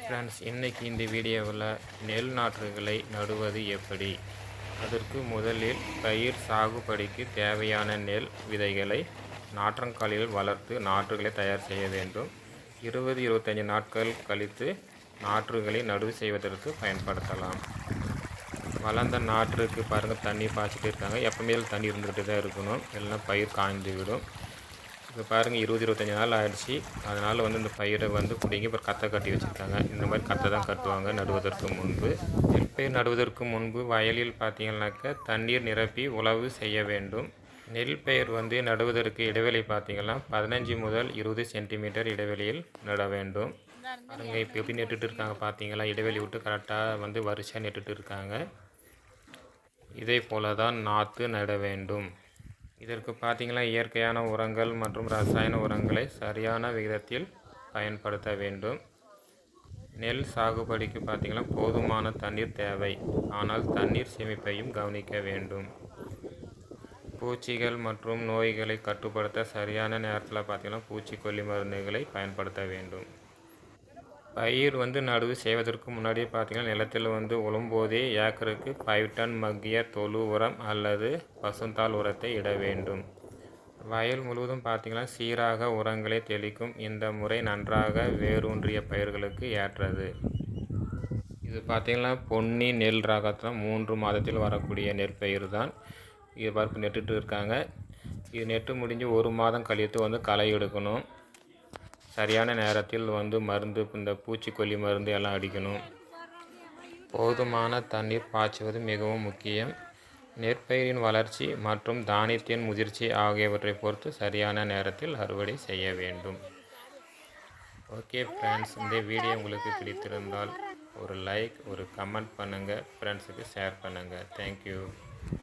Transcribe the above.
Friends இன்னைக்கு இந்த வீடியோவில் நெல் நாற்றுகளை நடுவது எப்படி? அதற்கு முதலில் பயிர் சாகுபடிக்கு தேவையான நெல் விதைகளை நாற்றங்காலில் வளர்த்து நாற்றுகளை தயார் செய்ய வேண்டும். இருபது இருபத்தஞ்சி நாட்கள் கழித்து நாற்றுகளை நடுவு செய்வதற்கு பயன்படுத்தலாம். வளர்ந்த நாற்றுக்கு பாருங்கள் தண்ணி பாய்ச்சிட்டு இருக்காங்க. எப்பவுமே தண்ணி இருந்துக்கிட்டு தான் இருக்கணும். இல்லைன்னா பயிர் காய்ந்து விடும். இப்போ பாருங்கள் இருபது இருபத்தஞ்சி நாள் ஆயிடுச்சு. அதனால் வந்து இந்த பயிரை வந்து பிடிங்கி இப்போ கத்தை கட்டி வச்சுருக்காங்க. இந்த மாதிரி கத்தை தான் கட்டுவாங்க நடுவதற்கு முன்பு. நெற்பயிர் நடுவதற்கு முன்பு வயலில் பார்த்தீங்கன்னாக்க தண்ணீர் நிரப்பி உழவு செய்ய வேண்டும். நெல் பயிர் வந்து நடுவதற்கு இடைவெளி பார்த்தீங்கன்னா பதினஞ்சு முதல் இருபது சென்டிமீட்டர் இடைவெளியில் நட வேண்டும். பாருங்க இப்போ எப்படி நட்டுட்டு இருக்காங்க பார்த்தீங்களா? இடைவெளி விட்டு கரெக்டாக வந்து வரிசையாக நட்டுட்டு இருக்காங்க. இதே போல தான் நாற்று நட வேண்டும். இதற்கு பார்த்தீங்கன்னா இயற்கையான உரங்கள் மற்றும் ரசாயன உரங்களை சரியான விகிதத்தில் பயன்படுத்த வேண்டும். நெல் சாகுபடிக்கு பார்த்தீங்கன்னா போதுமான தண்ணீர் தேவை. ஆனால் தண்ணீர் சேமிப்பையும் கவனிக்க வேண்டும். பூச்சிகள் மற்றும் நோய்களை கட்டுப்படுத்த சரியான நேரத்தில் பார்த்தீங்கன்னா பூச்சிக்கொல்லி மருந்துகளை பயன்படுத்த வேண்டும். பயிர் வந்து நடுவு செய்வதற்கு முன்னாடியே பார்த்தீங்கன்னா நிலத்தில் வந்து உழும்போதே ஏக்கருக்கு ஃபைவ் டன் மக்கிய தொழு உரம் அல்லது பசுந்தாள் உரத்தை இட வேண்டும். வயல் முழுவதும் பார்த்தீங்கன்னா சீராக உரங்களை தெளிக்கும் இந்த முறை நன்றாக வேரூன்றிய பயிர்களுக்கு ஏற்றது. இது பார்த்தீங்கன்னா பொன்னி நெல் ரகத்தில் மூன்று மாதத்தில் வரக்கூடிய நெற்பயிர் தான் இது பார்ப்பு நெட்டுட்டு இருக்காங்க. இது நெட்டு முடிஞ்சு ஒரு மாதம் கழித்து வந்து களை எடுக்கணும். சரியான நேரத்தில் வந்து மருந்து இந்த பூச்சிக்கொல்லி மருந்து எல்லாம் அடிக்கணும். போதுமான தண்ணீர் பாய்ச்சுவது மிகவும் முக்கியம். நெற்பயிரின் வளர்ச்சி மற்றும் தானியத்தின் முதிர்ச்சி ஆகியவற்றை பொறுத்து சரியான நேரத்தில் அறுவடை செய்ய வேண்டும். ஓகே ஃப்ரெண்ட்ஸ் இந்த வீடியோ உங்களுக்கு பிடித்திருந்தால் ஒரு லைக் ஒரு கமெண்ட் பண்ணுங்கள் ஃப்ரெண்ட்ஸுக்கு ஷேர் பண்ணுங்கள் தேங்க்யூ